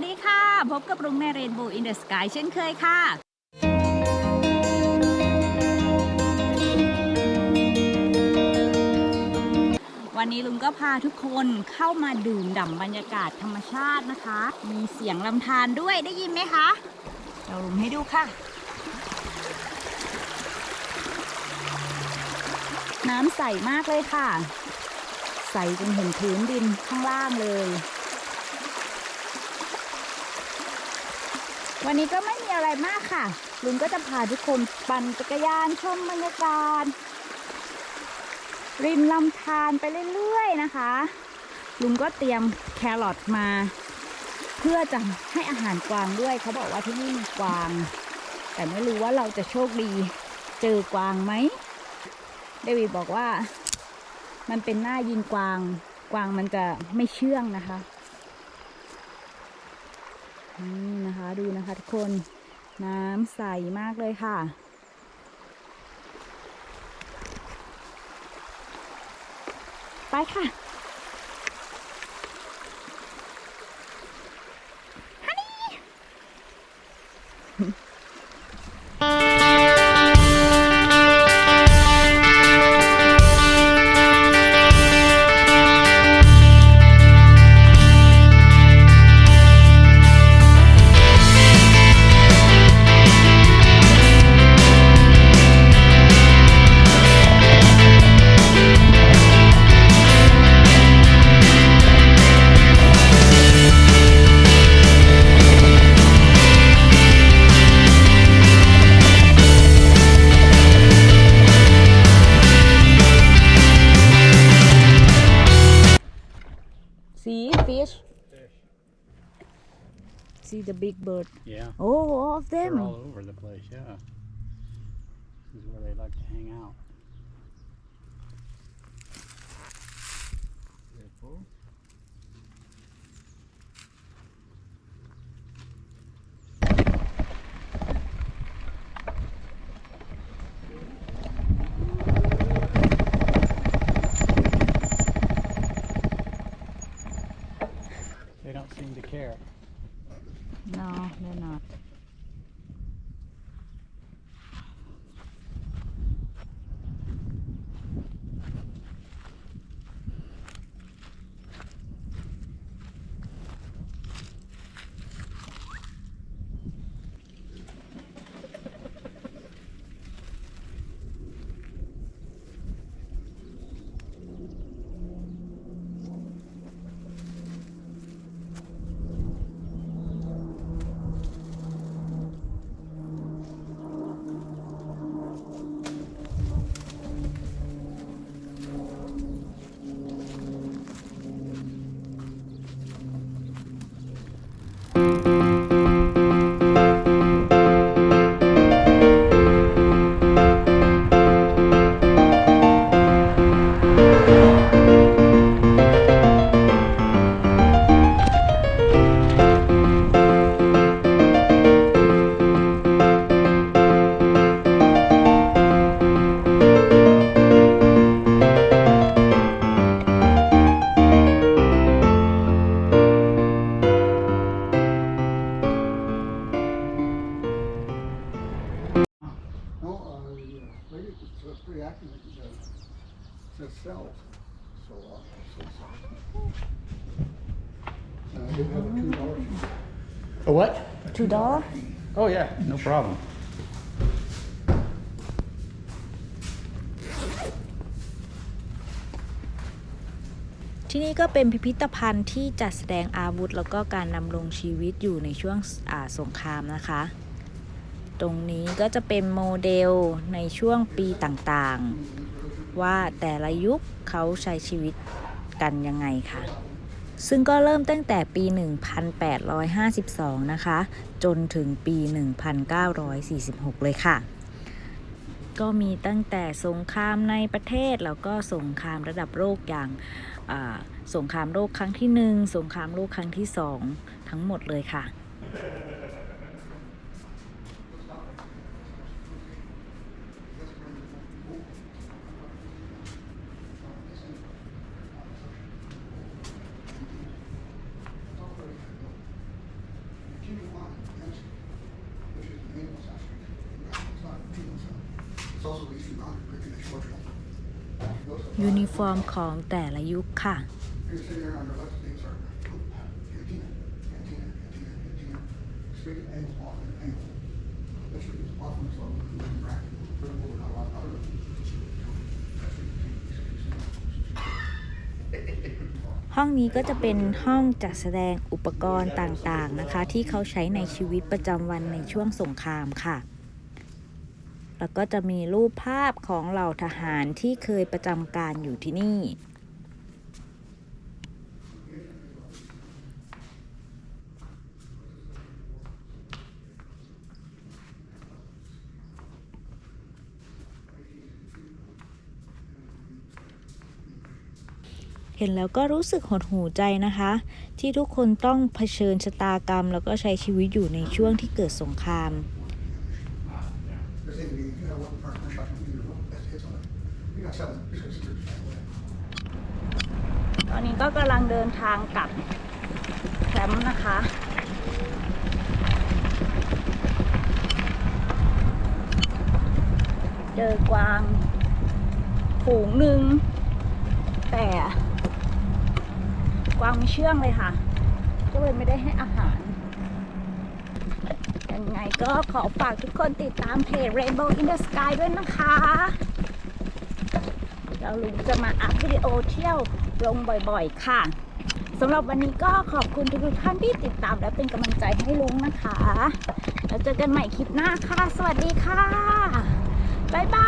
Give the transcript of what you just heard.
วัสดีค่ะ พบกับรุ้งในเรนโบว์อินเดอะสกายเช่นเคยค่ะวันนี้ลุงก็พาทุกคนเข้ามาดื่มด่ำบรรยากาศธรรมชาตินะคะ มีเสียงลำธารด้วยได้ยินไหมคะเราลุงให้ดูค่ะ น้ำใสมากเลยค่ะ ใสจนเห็นพื้นดินข้างล่างเลย วันนี้ก็ไม่มีอะไรมากค่ะ ลุงก็จะพาทุกคนปั่นจักรยานชมบรรยากาศริมลำธารไปเรื่อยๆนะคะ ลุงก็เตรียมแครอทมา เพื่อจะให้อาหารกวางด้วย เขาบอกว่าที่นี่มีกวาง แต่ไม่รู้ว่าเราจะโชคดีเจอกวางไหมเดวิดบอกว่า มันเป็นหน้ายิงกวาง กวางมันจะไม่เชื่องนะคะ นี่นะคะดูนะคะทุกคนน้ำใสมากเลยค่ะ ไปค่ะ See See the big bird Yeah, Oh all of they're them all over the place. Yeah, this is where they like to hang out. So, uh, so, so. And I did have a two dollar sheet. A what? two dollar Oh yeah, no problem. ที่นี่ก็เป็นพิพิธภัณฑ์ที่จัดแสดงอาวุธ แล้วก็การดำรงชีวิตอยู่ในช่วงอ่าสงครามนะคะ ตรงนี้ก็จะเป็นโมเดลในช่วงปีต่างๆ ว่าแต่ละยุคเขาใช้ชีวิตกันยังไงค่ะ ซึ่งก็เริ่มตั้งแต่ปี 1852 นะคะ จนถึงปี 1946 เลยค่ะ ก็มีตั้งแต่สงครามในประเทศ แล้วก็สงครามระดับโลกอย่างาสงครามโลกครั้งที่หนึ่งสงครามโลกครั้งที่สองทั้งหมดเลยค่ะ Uh, ยูนิฟอร์มของแต่ละยุคค่ะ ห้องนี้ก็จะเป็นห้องจัดแสดงอุปกรณ์ต่างๆนะคะ ที่เขาใช้ในชีวิตประจำวันในช่วงสงครามค่ะ แล้วก็จะมีรูปภาพของเหล่าทหารที่เคยประจำการอยู่ที่นี่ เห็นแล้วก็รู้สึกหดหูใจนะคะ ที่ทุกคนต้องเผชิญชะตากรรม แล้วก็ใช้ชีวิตอยู่ในช่วงที่เกิดสงคราม ตอนนี้ก็กำลังเดินทางกลับแคมป์นะคะ เจอกวางฝูงหนึ่ง แต่กวางม่เชื่องเลยค่ะ ก็เลยไม่ได้ให้อาหาร ยังไงก็ขอฝากทุกคนติดตามเพจ Rainbow in the Sky ด้วยนะคะ เราลุงจะมาอัพวิดีโอเที่ยวลงบ่อยๆ ค่ะสำหรับวันนี้ก็ขอบคุณทุกๆท่านที่ติดตามและเป็นกำลังใจให้ลุงนะคะ แล้วเจอกันใหม่คลิปหน้าค่ะ สวัสดีค่ะ บ๊ายบาย